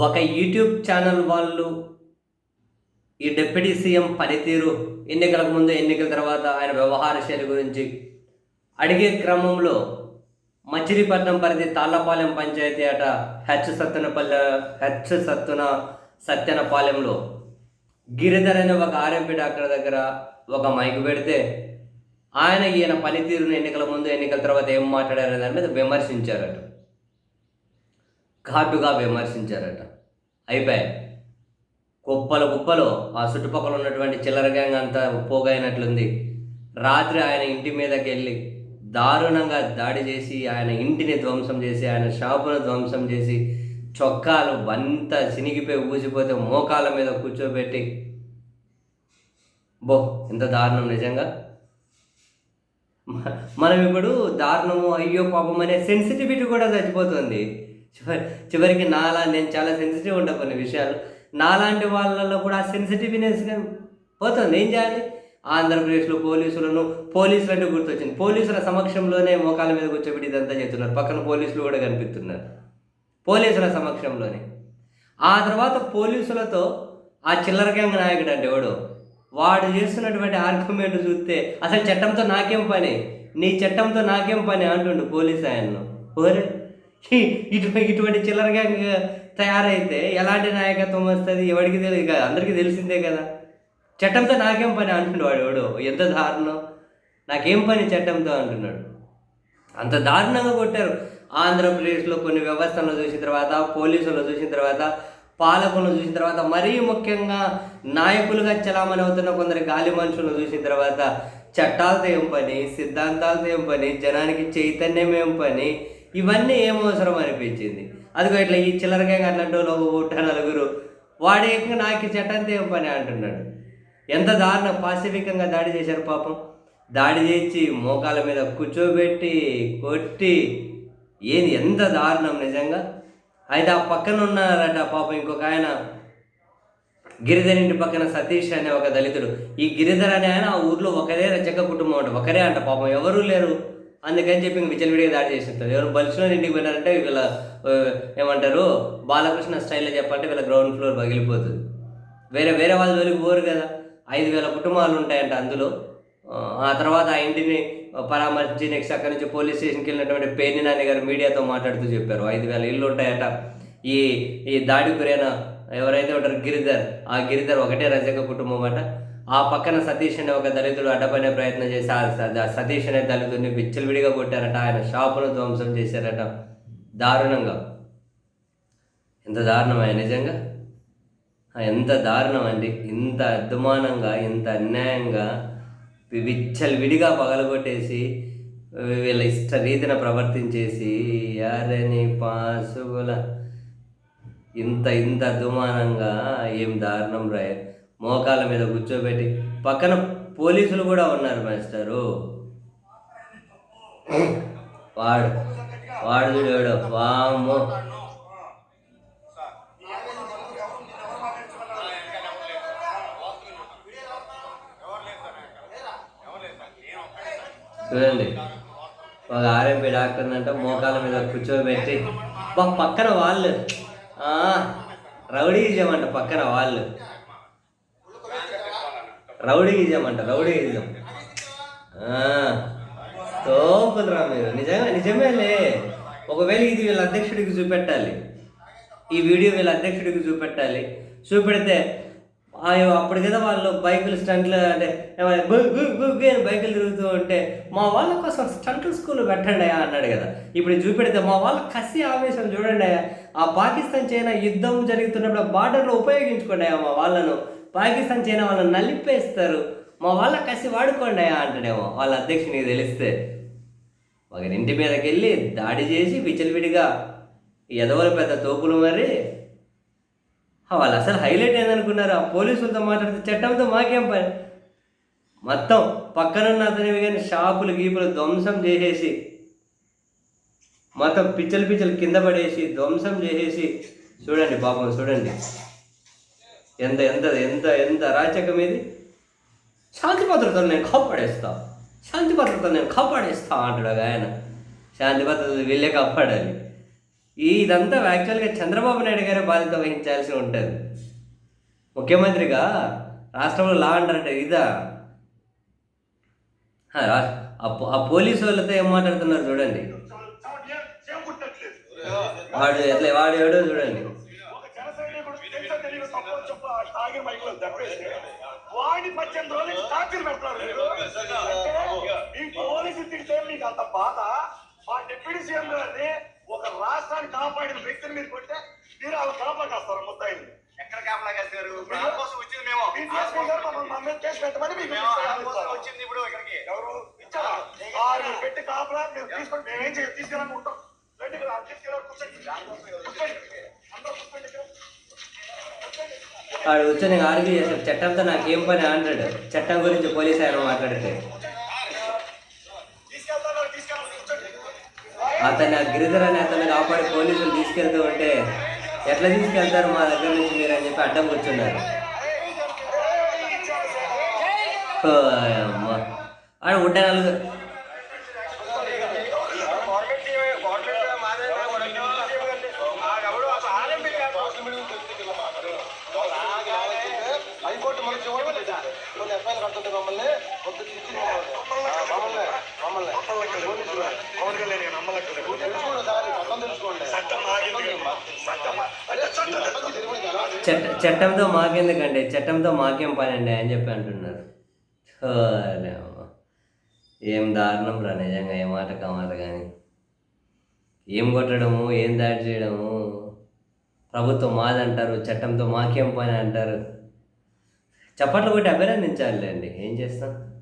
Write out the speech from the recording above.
ఒక YouTube channel వాళ్ళు ఈ డిప్యూటీ సీఎం పనితీరు ఎన్నికలకు ముందు ఎన్నికల తర్వాత ఆయన వ్యవహార శైలి గురించి అడిగే క్రమంలో మచిలీపట్నం పరిధి తాళ్ళపాలెం పంచాయతీ అట హెచ్ సత్తునపల్లె హెచ్ సత్తున సత్యనపాలెంలో గిరిధర్ అనే ఒక ఆర్ఎంపీ డాక్టర్ దగ్గర ఒక మైక్ పెడితే ఆయన ఈయన పనితీరును ఎన్నికల ముందు ఎన్నికల తర్వాత ఏం మాట్లాడారనే దాని మీద విమర్శించారట. ఘాటుగా విమర్శించారట. అయిపోయాయి. కుప్పలు కుప్పలో ఆ చుట్టుపక్కల ఉన్నటువంటి చిల్లర గ్యాంగ్ అంతా పోగైనట్లుంది. రాత్రి ఆయన ఇంటి మీదకి వెళ్ళి దారుణంగా దాడి చేసి ఆయన ఇంటిని ధ్వంసం చేసి ఆయన షాపును ధ్వంసం చేసి చొక్కాలు వంత చినిగిపోయి ఊసిపోతే మోకాల మీద కూర్చోబెట్టి బో ఎంత దారుణం నిజంగా? మనం ఇప్పుడు దారుణము అయ్యో పాపం అనే సెన్సిటివిటీ కూడా చచ్చిపోతుంది. చివరి చివరికి నాలా నేను చాలా సెన్సిటివ్ ఉంటా కొన్ని విషయాలు. నాలాంటి వాళ్ళలో కూడా ఆ సెన్సిటివ్నెస్ పోతుంది. ఏం చేయాలి? ఆంధ్రప్రదేశ్లో పోలీసులను పోలీసులు అంటే గుర్తొచ్చింది. పోలీసుల సమక్షంలోనే మోకాల మీద కూర్చోబెట్టి ఇదంతా చేస్తున్నారు. పక్కన పోలీసులు కూడా కనిపిస్తున్నారు. పోలీసుల సమక్షంలోనే. ఆ తర్వాత పోలీసులతో ఆ చిల్లర గ్యాంగ్ నాయకుడు అంటే ఎవడు వాడు చేస్తున్నటువంటి ఆర్గ్యుమెంట్ చూస్తే అసలు చట్టంతో నాకేం పని? నీ చట్టంతో నాకేం పని? అంటుండు పోలీస్ ఆయన్ను. ఓరే! ఇటు ఇటువంటి చిల్లర గ్యాంగ్ తయారైతే ఎలాంటి నాయకత్వం వస్తుంది? ఎవరికి తెలియదు కదా అందరికీ తెలిసిందే కదా. చట్టంతో నాకేం పని అంటున్నాడు వాడు ఎంత దారుణం. నాకేం పని చట్టంతో అంటున్నాడు. అంత దారుణంగా కొట్టారు. ఆంధ్రప్రదేశ్లో కొన్ని వ్యవస్థలను చూసిన తర్వాత పోలీసులను చూసిన తర్వాత పాలకులను చూసిన తర్వాత మరీ ముఖ్యంగా నాయకులుగా చలామణి అవుతున్న కొందరు గాలి మనుషులను చూసిన తర్వాత చట్టాలతో ఏం పని? సిద్ధాంతాలతో ఏం పని? జనానికి చైతన్యం ఏం పని? ఇవన్నీ ఏం అవసరం అనిపించింది? అదిగో ఇట్లా ఈ చిల్లరగా అట్లాంటి వాళ్ళు ఒక ఊట నలుగురు. వాడే నాకు ఈ ఏం పని అంటున్నాడు. ఎంత దారుణం పాసిఫికంగా దాడి చేశారు పాపం. దాడి చేసి మోకాల మీద కూర్చోబెట్టి కొట్టి. ఏది ఎంత దారుణం నిజంగా? అయితే ఆ పక్కన ఉన్నారట పాపం ఇంకొక ఆయన. గిరిధర్ ఇంటి పక్కన సతీష్ అనే ఒక దళితుడు. ఈ గిరిధర్ అనే ఆయన ఆ ఊర్లో ఒకరే రచక కుటుంబం అంట. ఒకరే అంట పాపం. ఎవరూ లేరు. అందుకని చెప్పి ఇంక విచ్చలవిడిగా దాడి చేస్తుంటారు ఎవరు బల్సులో ఇంటికి పోయినారంటే వీళ్ళ ఏమంటారు బాలకృష్ణ స్టైల్లో చెప్పాలంటే వీళ్ళ గ్రౌండ్ ఫ్లోర్ పగిలిపోతుంది. వేరే వేరే వాళ్ళ జోలికి పోరు కదా. ఐదు వేల కుటుంబాలు ఉంటాయంట అందులో. ఆ, తర్వాత ఆ ఇంటిని పరామర్శించి నెక్స్ట్ అక్కడి నుంచి పోలీస్ స్టేషన్కి వెళ్ళినటువంటి పేర్ని నాని గారు మీడియాతో మాట్లాడుతూ చెప్పారు. ఐదు వేల ఇల్లు ఉంటాయట. ఈ ఈ దాడి గురైన ఎవరైతే ఉంటారు గిరిధర్ ఆ గిరిధర్ ఒకటే రజక కుటుంబం అట. ఆ పక్కన సతీష్ అనే ఒక దళితుడు అడ్డపడే ప్రయత్నం చేసి ఆ సతీష్ అనే దళితుడిని విచ్చలవిడిగా కొట్టారట. ఆయన షాపును ధ్వంసం చేశారట. దారుణంగా. ఎంత దారుణమా నిజంగా? ఎంత దారుణం అండి ఇంత అద్మానంగా ఇంత అన్యాయంగా విచ్చలు విడిగా పగలగొట్టేసి వీళ్ళ ఇష్ట రీతిన ప్రవర్తించేసి యారని పాసుగుల. ఇంత ఇంత అద్మానంగా ఏం దారుణం రాయ మోకాల మీద కూర్చోబెట్టి పక్కన పోలీసులు కూడా ఉన్నారు మాస్టరు. వాడు వాడు చూడాడు వామ్మో. చూడండి ఒక ఆర్ఎంపీ డాక్టర్ అంటే మోకాల మీద కూర్చోబెట్టి పక్కన వాళ్ళు. ఆ, రౌడీయిజం అంట పక్కన వాళ్ళు. రౌడీయిజం అంట రౌడీయిజం. తోపుదురా మీరు. నిజంగా నిజమేలే. ఒకవేళ ఇది వీళ్ళ అధ్యక్షుడికి చూపెట్టాలి. ఈ వీడియో వీళ్ళ అధ్యక్షుడికి చూపెట్టాలి. చూపెడితే అయ్యో అప్పుడు కదా వాళ్ళు బైకులు స్టంట్లు అంటే ఏమైనా బైకులు తిరుగుతూ ఉంటే మా వాళ్ళ కోసం స్టంట్ స్కూల్ పెట్టండి అయ్యా అన్నాడు కదా. ఇప్పుడు చూపెడితే మా వాళ్ళ కసి ఆవేశం చూడండి అయ్యా. ఆ పాకిస్తాన్ చైనా యుద్ధం జరుగుతున్నప్పుడు బార్డర్లో ఉపయోగించుకోండి అయ్యా మా వాళ్ళను. పాకిస్తాన్ చైనా వాళ్ళని నలిపేస్తారు. మా వాళ్ళ కసి వాడుకోండి అయ్యా అంటాడేమో. వాళ్ళ అధ్యక్షునికి తెలిస్తే. ఒకరి ఇంటి మీదకి వెళ్ళి దాడి చేసి విచలవిడిగా ఎదవల పెద్ద తోపులు మరి వాళ్ళు అసలు హైలైట్ ఏందనుకున్నారు? ఆ పోలీసులతో మాట్లాడితే చట్టంతో మాకేం పని మొత్తం పక్కనున్న అతనివి కానీ షాపులు గీపులు ధ్వంసం చేసేసి మొత్తం పిచ్చలు పిచ్చలు కింద పడేసి ధ్వంసం చేసేసి చూడండి పాపం చూడండి. ఎంత ఎంత ఎంత ఎంత అరాచకం ఇది శాంతి భద్రతను నేను కాపాడేస్తా శాంతి భద్రతను నేను కాపాడేస్తా అంటాడు ఒక ఆయన శాంతి భద్రత వీళ్ళే కాపాడాలి ఇదంతా యాక్చువల్గా చంద్రబాబు నాయుడు గారే బాధ్యత వహించాల్సి ఉంటుంది ముఖ్యమంత్రిగా రాష్ట్రంలో లా అంటారంటే ఇదా ఆ పోలీసు వాళ్ళతో ఏం మాట్లాడుతున్నారు చూడండి వాడు ఎట్లా వాడు ఎవడో చూడండి తాగిన మైకులో వాడిని పద్దెనిమిది రోజులు టార్చర్ పెడతారు ఈ పోలీసు తిడితే మీకు అంత బాధ. మా డిప్యూటీ సీఎం గారిని ఒక రాష్ట్రాన్ని కాపాడిన వ్యక్తిని మీరు కొట్టే మీరు వాళ్ళ కాపాడేస్తారు ముద్దాయిని ఎక్కడ కాపలా ఆ కోసం వచ్చింది మేము. మమ్మల్ని కేసు పెట్టమని మీకు వచ్చింది ఇప్పుడు ఇక్కడికి. ఎవరు? ఇచ్చారా? పెట్టి కాపలా మేము తీసుకొని మేమేం చేయాలి? వాడు కూర్చొని ఆర్గ్యూ చేశాడు చట్టంతో నాకేం పని అంటాడు చట్టం గురించి పోలీస్ ఆయన మాట్లాడితే. అతను ఆ గిరిధరని అతను కాపాడి పోలీసులు తీసుకెళ్తూ ఉంటే ఎట్లా తీసుకెళ్తారు మా దగ్గర నుంచి మీరు అని చెప్పి అడ్డం కూర్చున్నారు. ఓ అమ్మ. ఆడ ఉంటే చట్టంతో మాకెందుకండి? చట్టంతో మాకేం పని అండి అని చెప్పి అంటున్నారు. ఏం దారుణం రా నిజంగా ఏ మాట కామాట కానీ. ఏం కొట్టడము ఏం దాడి చేయడము? ప్రభుత్వం మాదంటారు చట్టంతో మాకేం పని అంటారు? చప్పట్లు కొట్టి అభినందించాలి అండి ఏం చేస్తాం?